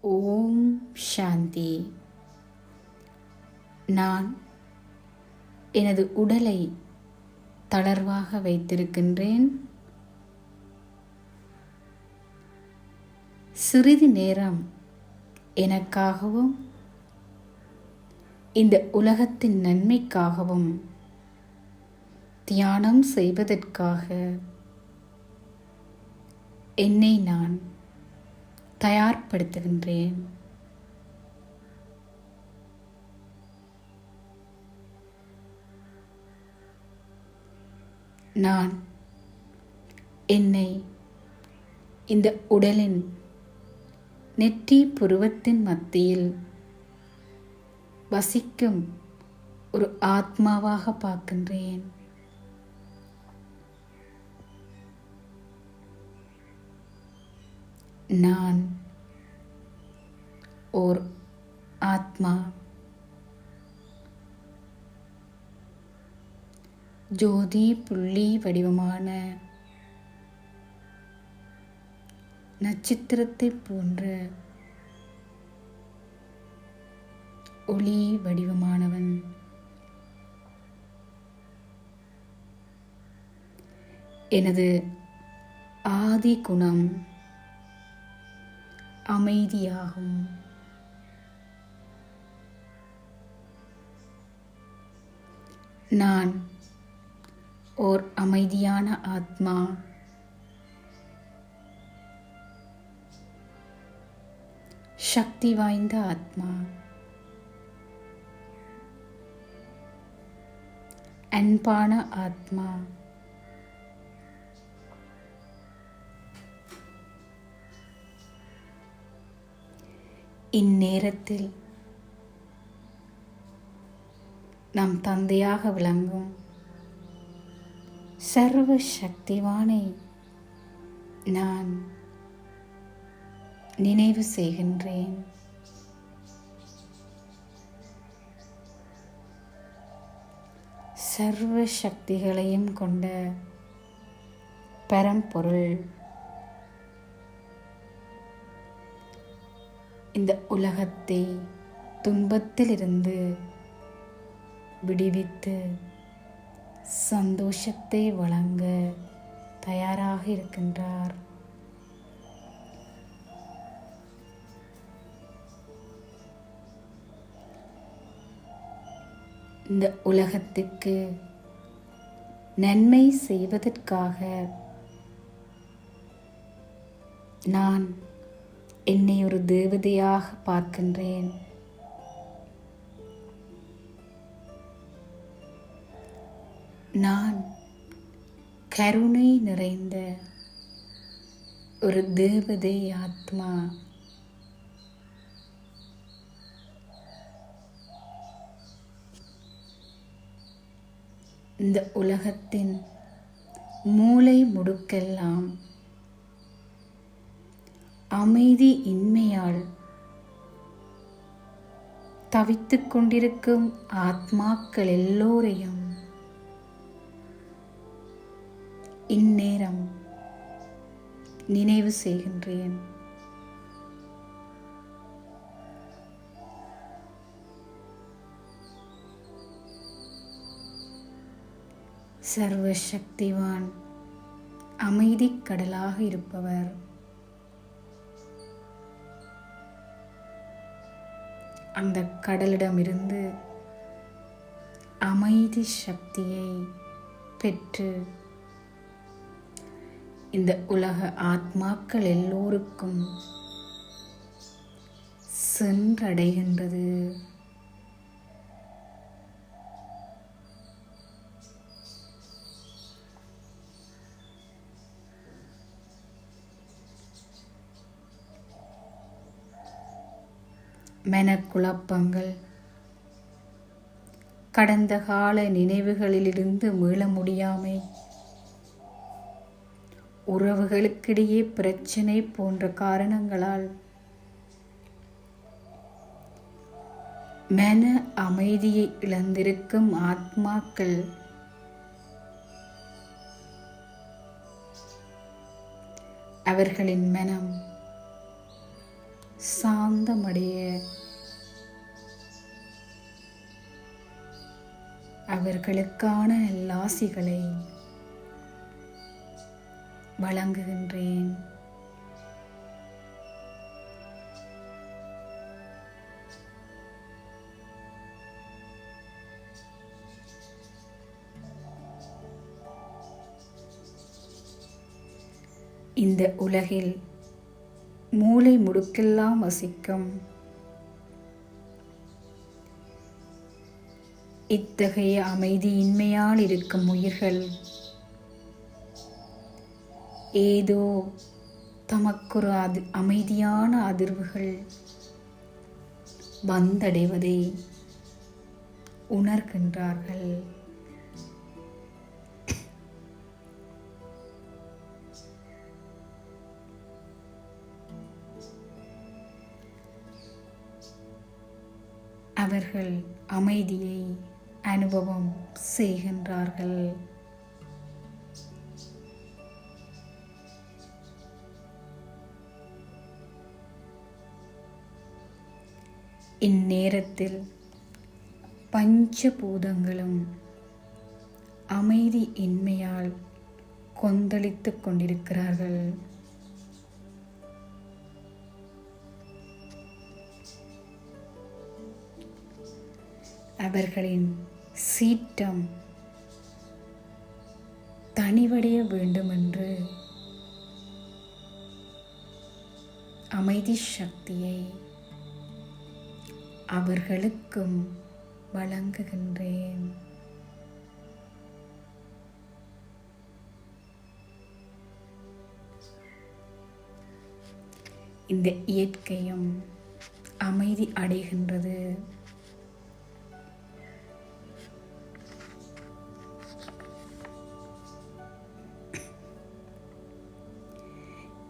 ஓம் சாந்தி. நான் எனது உடலை தளர்வாக வைத்திருக்கின்றேன். சிறிது நேரம் எனக்காகவும் இந்த உலகத்தின் நன்மைக்காகவும் தியானம் செய்வதற்காக என்னை நான் தயார்படுத்துகின்றேன். நான் என்னை இந்த உடலின் நெற்றி புருவத்தின் மத்தியில் வசிக்கும் ஒரு ஆத்மாவாக பார்க்கின்றேன். நான் ஓர் ஆத்மா. ஜோதி புள்ளி வடிவமான நட்சத்திரத்தை போன்ற ஒளி வடிவமானவன். எனது ஆதி குணம் அமைதியாகும். நான் ஓர் அமைதியான ஆத்மா. சக்தி வாய்ந்த ஆத்மா. அன்பான ஆத்மா. இந்நேரத்தில் நம் தந்தையாக விளங்கும் சர்வ சக்திவானை நான் நினைவு செய்கின்றேன். சர்வ சக்திகளையும் கொண்ட பரம்பொருள் இந்த உலகத்தை துன்பத்திலிருந்து விடுவித்து சந்தோஷத்தை வழங்க தயாராக இருக்கின்றார். இந்த உலகத்துக்கு நன்மை செய்வதற்காக நான் என்னை ஒரு தேவதையாக பார்க்கின்றேன். நான் கருணை நிறைந்த ஒரு தேவதை ஆத்மா. இந்த உலகத்தின் மூளை முடுக்கெல்லாம் அமைதி இன்மையால் தவித்துக் கொண்டிருக்கும் ஆத்மாக்கள் எல்லோரையும் இந்நேரம் நினைவு செய்கின்றேன். சர்வ சக்திவான் அமைதி கடலாக இருப்பவர். அந்த கடலிடமிருந்து அமைதி சக்தியை பெற்று இந்த உலக ஆத்மாக்கள் எல்லோருக்கும் சென்றடைகின்றது. மெனக்குழப்பங்கள். கடந்த கால நினைவுகளிலிருந்து மீள முடியாமை. உறவுகளுக்கிடையே பிரச்சனை போன்ற காரணங்களால். மன அமைதியை இழந்திருக்கும் ஆத்மாக்கள். அவர்களின் மனம் சாந்தமடைய அவர்களுக்கான நல்லாசிகளை வழங்குகின்றேன். இந்த உலகில் மூளை முடுக்கெல்லாம் வசிக்கும் இத்தகைய அமைதியின்மையால் இருக்கும் உயிர்கள். ஏதோ தமக்கொரு அது அமைதியான அதிர்வுகள் வந்தடைவதை உணர்கின்றார்கள். அவர்கள் அமைதியை அனுபவம் செய்கின்றார்கள். இந்நேரத்தில் பஞ்சபூதங்களும் அமைதி இன்மையால் கொந்தளித்துக் கொண்டிருக்கிறார்கள். அவர்களின் சீற்றம் தனிவடைய வேண்டுமென்று அமைதி சக்தியை அவர்களுக்கும் வழங்குகின்றேன். இந்த இயற்கையும் அமைதி அடைகின்றது.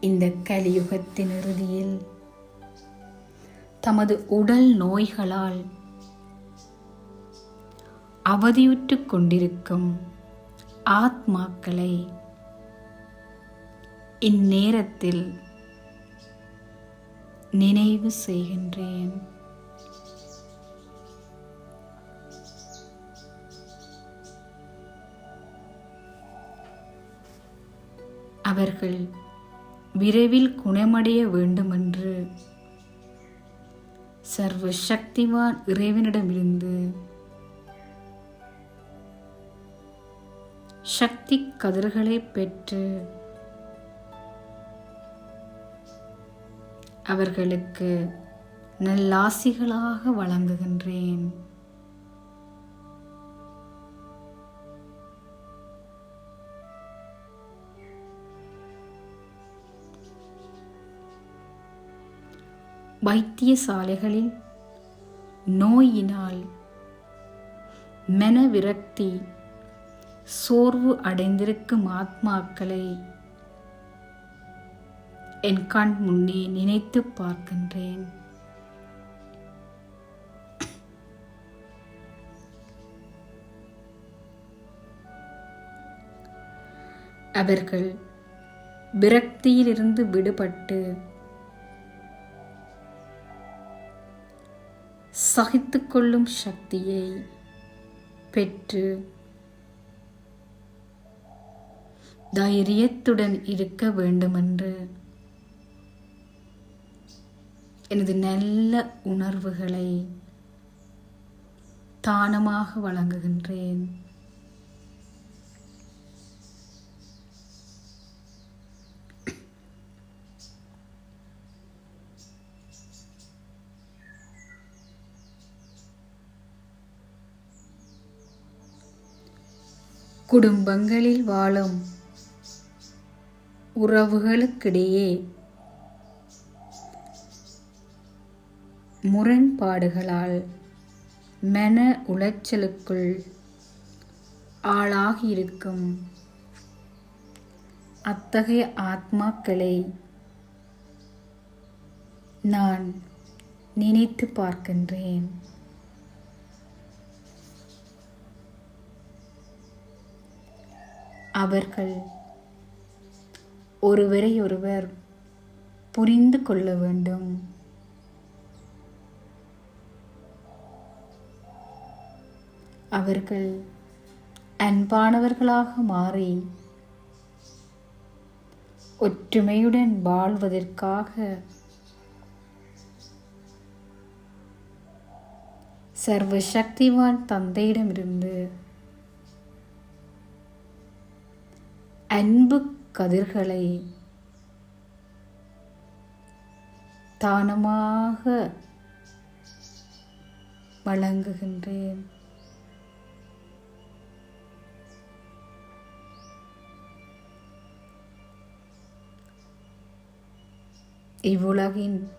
இந்த கலியுகத்தின் இறுதியில் தமது உடல் நோய்களால் அவதியுற்று கொண்டிருக்கும் ஆத்மாக்களை இந்நேரத்தில் நினைவு செய்கின்றேன். அவர்கள் விரைவில் குணமடைய வேண்டுமென்று. சர்வ சக்திவான் இறைவனிடமிருந்து சக்தி கதிர்களை பெற்று அவர்களுக்கு நல்லாசிகளாக வழங்குகின்றேன். வைத்தியசாலைகளில் நோயினால் மெனவிரக்தி சோர்வு அடைந்திருக்கும் ஆத்மாக்களை என் கண் முன்னே நினைத்து பார்க்கின்றேன். அவர்கள் விரக்தியிலிருந்து விடுபட்டு சகித்துக்கொள்ளும் சக்தியை பெற்று தைரியத்துடன் இருக்க வேண்டுமென்று எனது நல்ல உணர்வுகளை தானமாக வழங்குகின்றேன். குடும்பங்களில் வாழும் உறவுகளுக்கிடையே முரண்பாடுகளால் மன உளைச்சலுக்குள் ஆளாகியிருக்கும் அத்தகைய ஆத்மாக்களை நான் நினைத்து பார்க்கின்றேன். அவர்கள் ஒருவரையொருவர் புரிந்து கொள்ள வேண்டும். அவர்கள் அன்பானவர்களாக மாறி ஒற்றுமையுடன் வாழ்வதற்காக சர்வசக்திவான் தந்தையிடமிருந்து அன்பு கதிர்களை தானமாக வழங்குகின்றேன். இவ்வுலகின்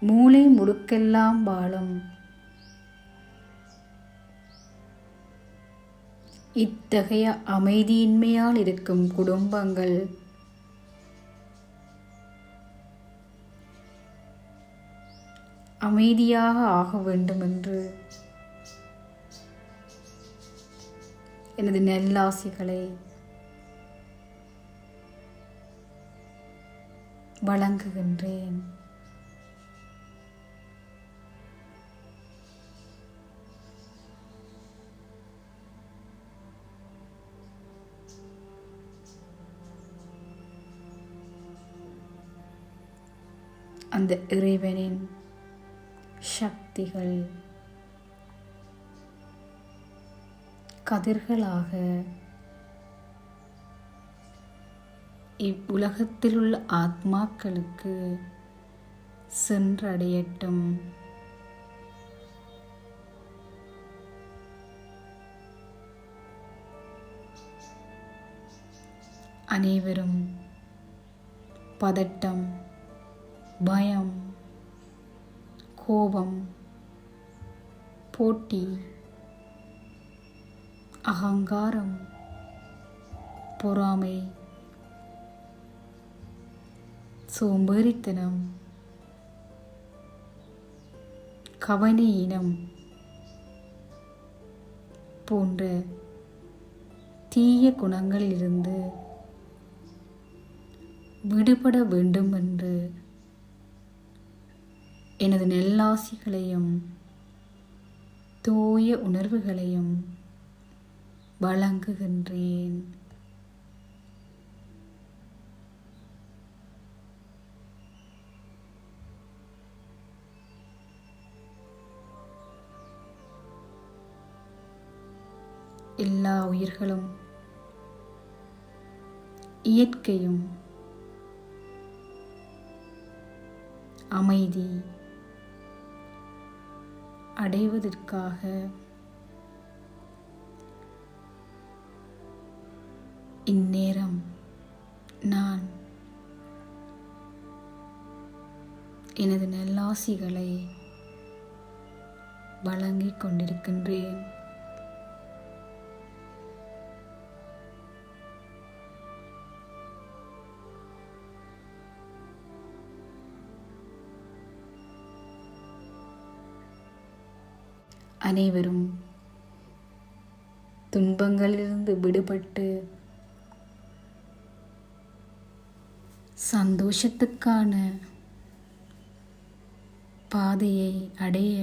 மூளை முடுக்கெல்லாம் வாழும் இத்தகைய அமைதியின்மையால் இருக்கும் குடும்பங்கள். அமைதியாக ஆக வேண்டும் என்று எனது நெல்லாசிகளை வழங்குகின்றேன். அந்த இறைவனின் சக்திகள் கதிர்களாக இவ்வுலகத்தில் உள்ள ஆத்மாக்களுக்கு சென்றடையட்டும். அனைவரும் பதட்டம் பயம் கோபம் போட்டி அகங்காரம் பொறாமை சோம்பேறித்தனம் கவனையினம் போன்ற தீய குணங்களிலிருந்து விடுபட வேண்டும் என்று எனது நெல்லாசிகளையும் தூய உணர்வுகளையும் வழங்குகின்றேன். எல்லா உயிர்களும் இயற்கையும் அமைதி அடைவதற்காக. இந்நேரம் நான் எனது நல்லாசிகளை வழங்கிக் கொண்டிருக்கின்றேன். அனைவரும் துன்பங்களிலிருந்து விடுபட்டு சந்தோஷத்துக்கான பாதையை அடைய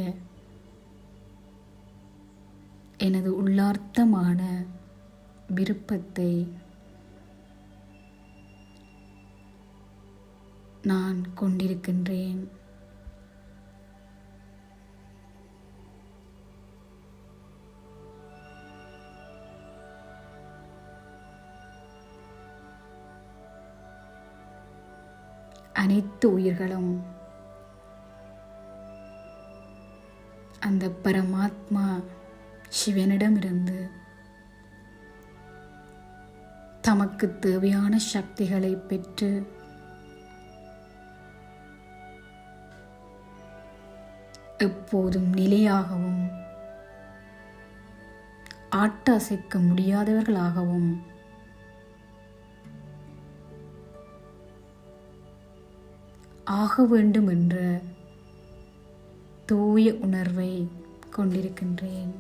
எனது உள்ளார்த்தமான விருப்பத்தை நான் கொண்டிருக்கின்றேன். அனைத்து உயிர்களும் அந்த பரமாத்மா சிவனிடமிருந்து தமக்கு தேவையான சக்திகளை பெற்று எப்போதும் நிலையாகவும் ஆட்டாசைக்க முடியாதவர்களாகவும் ஆக வேண்டும் என்ற தூய உணர்வை கொண்டிருக்கின்றேன்.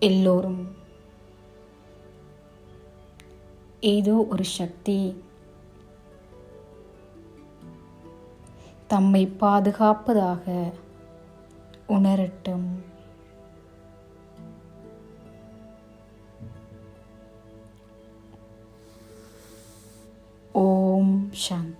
எல்லோரும் ஏதோ ஒரு சக்தி தம்மை பாதுகாப்பதாக உணரட்டும். ஓம் சாந்தி.